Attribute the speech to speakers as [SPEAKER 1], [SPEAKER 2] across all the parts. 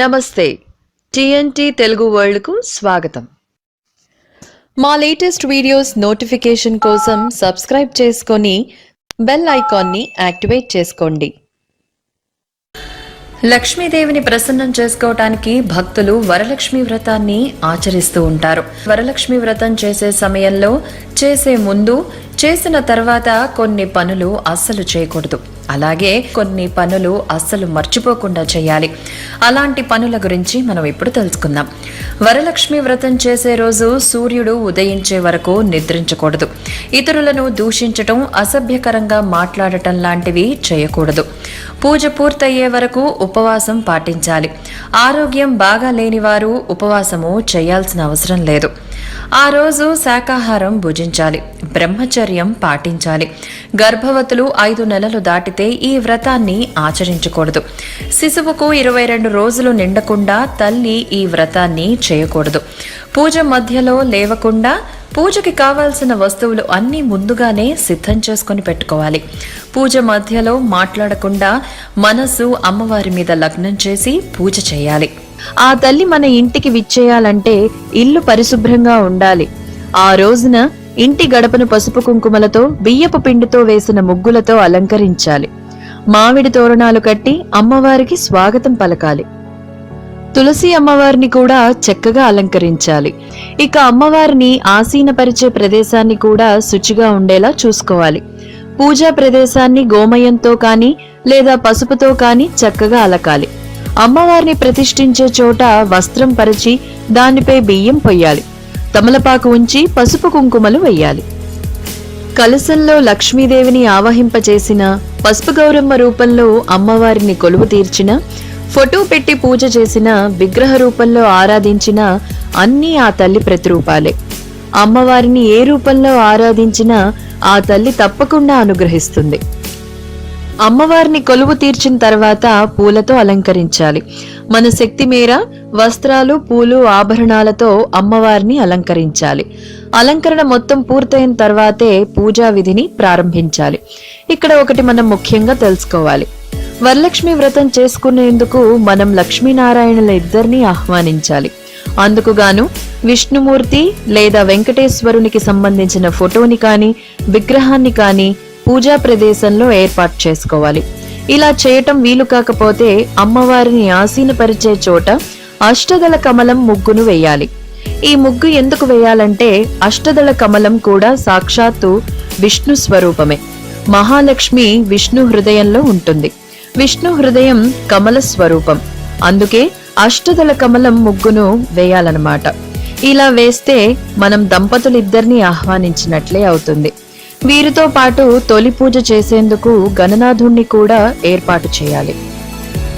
[SPEAKER 1] నమస్తే. టిఎన్టీ తెలుగు వరల్డ్కు స్వాగతం. మా లేటెస్ట్ వీడియోస్ నోటిఫికేషన్ కోసం సబ్స్క్రైబ్ చేసుకొని బెల్ ఐకాన్ని యాక్టివేట్ చేసుకోండి. లక్ష్మీదేవిని ప్రసన్నం చేసుకోవటానికి భక్తులు వరలక్ష్మి వ్రతాన్ని ఆచరిస్తూ ఉంటారు. వరలక్ష్మి వ్రతం చేసే సమయంలో చేసే ముందు చేసిన తర్వాత కొన్ని పనులు అస్సలు చేయకూడదు. అలాగే కొన్ని పనులు అస్సలు మర్చిపోకుండా చేయాలి. అలాంటి పనుల గురించి మనం ఇప్పుడు తెలుసుకుందాం. వరలక్ష్మి వ్రతం చేసే రోజు సూర్యుడు ఉదయించే వరకు నిద్రించకూడదు. ఇతరులను దూషించటం అసభ్యకరంగా మాట్లాడటం లాంటివి చేయకూడదు. పూజ పూర్తయ్యే వరకు ఉపవాసం పాటించాలి. ఆరోగ్యం బాగా లేని వారు ఉపవాసము చేయాల్సిన అవసరం లేదు. ఆ రోజు శాకాహారం భుజించాలి బ్రహ్మచర్యం పాటించాలి. గర్భవతులు ఐదు నెలలు దాటితే ఈ వ్రతాన్ని ఆచరించకూడదు. శిశువుకు ఇరవై రెండు రోజులు నిండకుండా తల్లి ఈ వ్రతాన్ని చేయకూడదు. పూజ మధ్యలో లేవకుండా పూజకి కావాల్సిన వస్తువులు అన్నీ ముందుగానే సిద్ధం చేసుకొని పెట్టుకోవాలి. పూజ మధ్యలో మాట్లాడకుండా మనసు అమ్మవారి మీద లగ్నం చేసి పూజ చేయాలి. ఆ తల్లి మన ఇంటికి విచ్చేయాలంటే ఇల్లు పరిశుభ్రంగా ఉండాలి. ఆ రోజున ఇంటి గడపను పసుపు కుంకుమలతో బియ్యపు పిండితో వేసిన ముగ్గులతో అలంకరించాలి. మామిడి తోరణాలు కట్టి అమ్మవారికి స్వాగతం పలకాలి. తులసి అమ్మవారిని కూడా చక్కగా అలంకరించాలి. ఇక అమ్మవారిని ఆసీనపరిచే ప్రదేశాన్ని కూడా శుచిగా ఉండేలా చూసుకోవాలి. పూజా ప్రదేశాన్ని గోమయంతో కానీ లేదా పసుపుతో కానీ చక్కగా అలకాలి. అమ్మవారిని ప్రతిష్ఠించే చోట వస్త్రం పరిచి దానిపై బియ్యం పొయ్యాలి. తమలపాకు ఉంచి పసుపు కుంకుమలు వెయ్యాలి. కలశంలో లక్ష్మీదేవిని ఆవహింపచేసిన పసుపు గౌరమ్మ రూపంలో అమ్మవారిని కొలువు తీర్చిన ఫోటో పెట్టి పూజ చేసిన విగ్రహ రూపంలో ఆరాధించిన అన్నీ ఆ తల్లి ప్రతిరూపాలే. అమ్మవారిని ఏ రూపంలో ఆరాధించినా ఆ తల్లి తప్పకుండా అనుగ్రహిస్తుంది. అమ్మవారిని కొలువు తీర్చిన తర్వాత పూలతో అలంకరించాలి. మన శక్తి మేర వస్త్రాలు పూలు ఆభరణాలతో అమ్మవారిని అలంకరించాలి. అలంకరణ మొత్తం పూర్తయిన తర్వాతే పూజా విధిని ప్రారంభించాలి. ఇక్కడ ఒకటి మనం ముఖ్యంగా తెలుసుకోవాలి. వరలక్ష్మి వ్రతం చేసుకునేందుకు మనం లక్ష్మీనారాయణుల ఇద్దరిని ఆహ్వానించాలి. అందుకుగాను విష్ణుమూర్తి లేదా వెంకటేశ్వరునికి సంబంధించిన ఫోటోని కానీ విగ్రహాన్ని కానీ పూజా ప్రదేశంలో ఏర్పాటు చేసుకోవాలి. ఇలా చేయటం వీలు కాకపోతే అమ్మవారిని ఆసీనపరిచే చోట అష్టదళ కమలం ముగ్గును వేయాలి. ఈ ముగ్గు ఎందుకు వేయాలంటే అష్టదళ కమలం కూడా సాక్షాత్తు విష్ణు స్వరూపమే. మహాలక్ష్మి విష్ణు హృదయంలో ఉంటుంది. విష్ణు హృదయం కమల స్వరూపం. అందుకే అష్టదళ కమలం ముగ్గును వేయాలన్నమాట. ఇలా వేస్తే మనం దంపతులిద్దరినీ ఆహ్వానించినట్లే అవుతుంది. వీరితో పాటు తొలి పూజ చేసేందుకు గణనాథుణ్ణి కూడా ఏర్పాటు చేయాలి.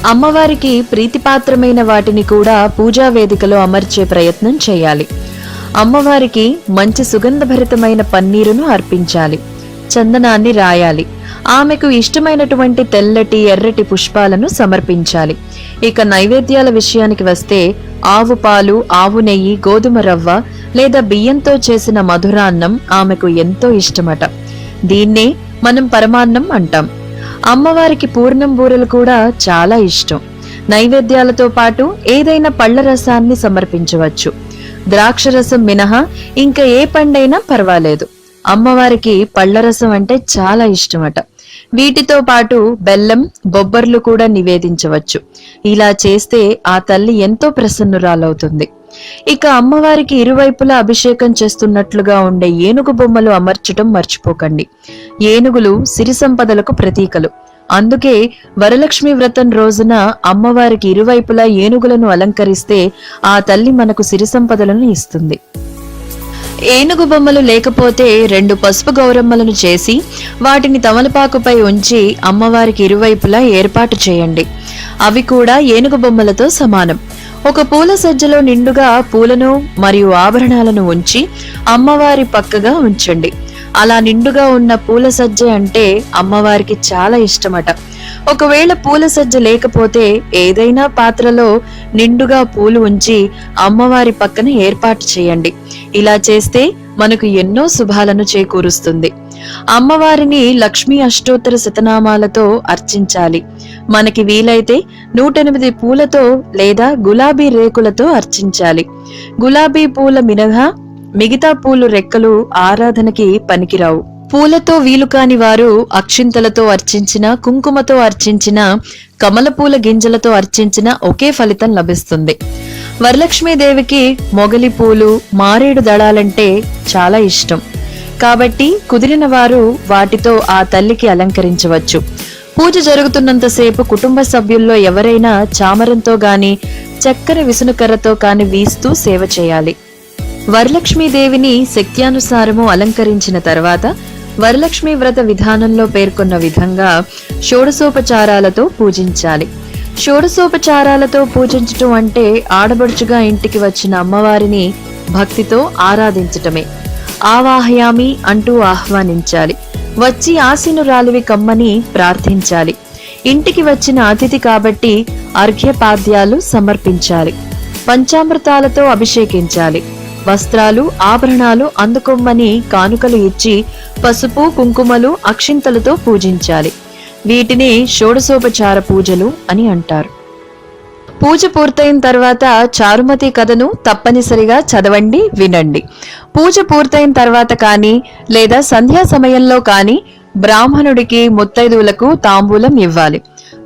[SPEAKER 1] అమ్మవారికి ప్రీతిపాత్రమైన వాటిని కూడా పూజా వేదికలో అమర్చే ప్రయత్నం చేయాలి. అమ్మవారికి మంచి సుగంధభరితమైన పన్నీరును అర్పించాలి. చందనాన్ని రాయాలి. ఆమెకు ఇష్టమైనటువంటి తెల్లటి ఎర్రటి పుష్పాలను సమర్పించాలి. ఇక నైవేద్యాల విషయానికి వస్తే ఆవు పాలు ఆవు నెయ్యి గోధుమ రవ్వ లేదా బియ్యంతో చేసిన మధురాన్నం ఆమెకు ఎంతో ఇష్టమట. దీన్నే మనం పరమాన్నం అంటాం. అమ్మవారికి పూర్ణం బూరెలు కూడా చాలా ఇష్టం. నైవేద్యాలతో పాటు ఏదైనా పళ్ళ రసాన్ని సమర్పించవచ్చు. ద్రాక్షరసం మినహా ఇంకా ఏ పండైనా పర్వాలేదు. అమ్మవారికి పళ్ళరసం అంటే చాలా ఇష్టమట. వీటితో పాటు బెల్లం బొబ్బర్లు కూడా నివేదించవచ్చు. ఇలా చేస్తే ఆ తల్లి ఎంతో ప్రసన్నురాలవుతుంది. ఇక అమ్మవారికి ఇరువైపులా అభిషేకం చేస్తున్నట్లుగా ఉండే ఏనుగు బొమ్మలు అమర్చటం మర్చిపోకండి. ఏనుగులు సిరి సంపదలకు ప్రతీకలు. అందుకే వరలక్ష్మి వ్రతం రోజున అమ్మవారికి ఇరువైపులా ఏనుగులను అలంకరిస్తే ఆ తల్లి మనకు సిరి సంపదలను ఇస్తుంది. ఏనుగు బొమ్మలు లేకపోతే రెండు పసుపు గౌరమ్మలను చేసి వాటిని తమలపాకుపై ఉంచి అమ్మవారికి ఇరువైపులా ఏర్పాటు చేయండి. అవి కూడా ఏనుగు బొమ్మలతో సమానం. ఒక పూల సజ్జలో నిండుగా పూలను మరియు ఆభరణాలను ఉంచి అమ్మవారి పక్కగా ఉంచండి. అలా నిండుగా ఉన్న పూల సజ్జ అంటే అమ్మవారికి చాలా ఇష్టమట. ఒకవేళ పూల సజ్జ లేకపోతే ఏదైనా పాత్రలో నిండుగా పూలు ఉంచి అమ్మవారి పక్కన ఏర్పాటు చేయండి. ఇలా చేస్తే మనకు ఎన్నో శుభాలను చేకూరుస్తుంది. అమ్మవారిని లక్ష్మీ అష్టోత్తర శతనామాలతో అర్చించాలి. మనకి వీలైతే నూట ఎనిమిది పూలతో లేదా గులాబీ రేకులతో అర్చించాలి. గులాబీ పూల మినహా మిగతా పూలు రెక్కలు ఆరాధనకి పనికిరావు. పూలతో వీలు కాని వారు అక్షింతలతో అర్చించిన కుంకుమతో అర్చించిన కమలపూల గింజలతో అర్చించిన ఒకే ఫలితం లభిస్తుంది. వరలక్ష్మీదేవికి మొగలి పూలు మారేడు దళాలంటే చాలా ఇష్టం. కాబట్టి కుదిరిన వారు వాటితో ఆ తల్లికి అలంకరించవచ్చు. పూజ జరుగుతున్నంతసేపు కుటుంబ సభ్యుల్లో ఎవరైనా చామరంతో గాని చక్కని విసునుకర్రతో కాని వీస్తూ సేవ చేయాలి. వరలక్ష్మీదేవిని శక్త్యానుసారము అలంకరించిన తర్వాత వరలక్ష్మీ వ్రత విధానంలో పేర్కొన్న విధంగా షోడసోపచారాలతో పూజించాలి. షోడసోపచారాలతో పూజించటం అంటే ఆడబడుచుగా ఇంటికి వచ్చిన అమ్మవారిని భక్తితో ఆరాధించటమే. ఆవాహయామి అంటూ ఆహ్వానించాలి. వచ్చి ఆసీనురాలివి కమ్మని ప్రార్థించాలి. ఇంటికి వచ్చిన అతిథి కాబట్టి అర్ఘ్యపాద్యాలు సమర్పించాలి. పంచామృతాలతో అభిషేకించాలి. వస్త్రాలు ఆభరణాలు అందుకొమ్మని కానుకలు ఇచ్చి పసుపు కుంకుమలు అక్షింతలతో పూజించాలి. వీటిని షోడశోపచార పూజలు అని అంటారు. పూజ పూర్తయిన తర్వాత చారుమతి కథను తప్పనిసరిగా చదవండి వినండి. పూజ పూర్తయిన తర్వాత కానీ లేదా సంధ్యా సమయంలో కానీ బ్రాహ్మణుడికి ముత్తైదువులకు తాంబూలం ఇవ్వాలి.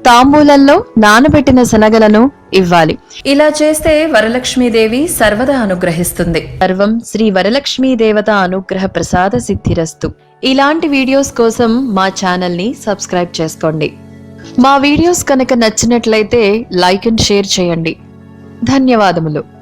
[SPEAKER 1] తాంబూలంలో నానబెట్టిన శనగలను ఇవ్వాలి. ఇలా చేస్తే వరలక్ష్మీదేవి సర్వదా అనుగ్రహిస్తుంది. సర్వం శ్రీ వరలక్ష్మీ దేవత అనుగ్రహ ప్రసాద సిద్ధిరస్తు. ఇలాంటి వీడియోస్ కోసం మా ఛానల్ని సబ్స్క్రైబ్ చేసుకోండి. మా వీడియోస్ కనుక నచ్చినట్లయితే లైక్ అండ్ షేర్ చేయండి. ధన్యవాదములు.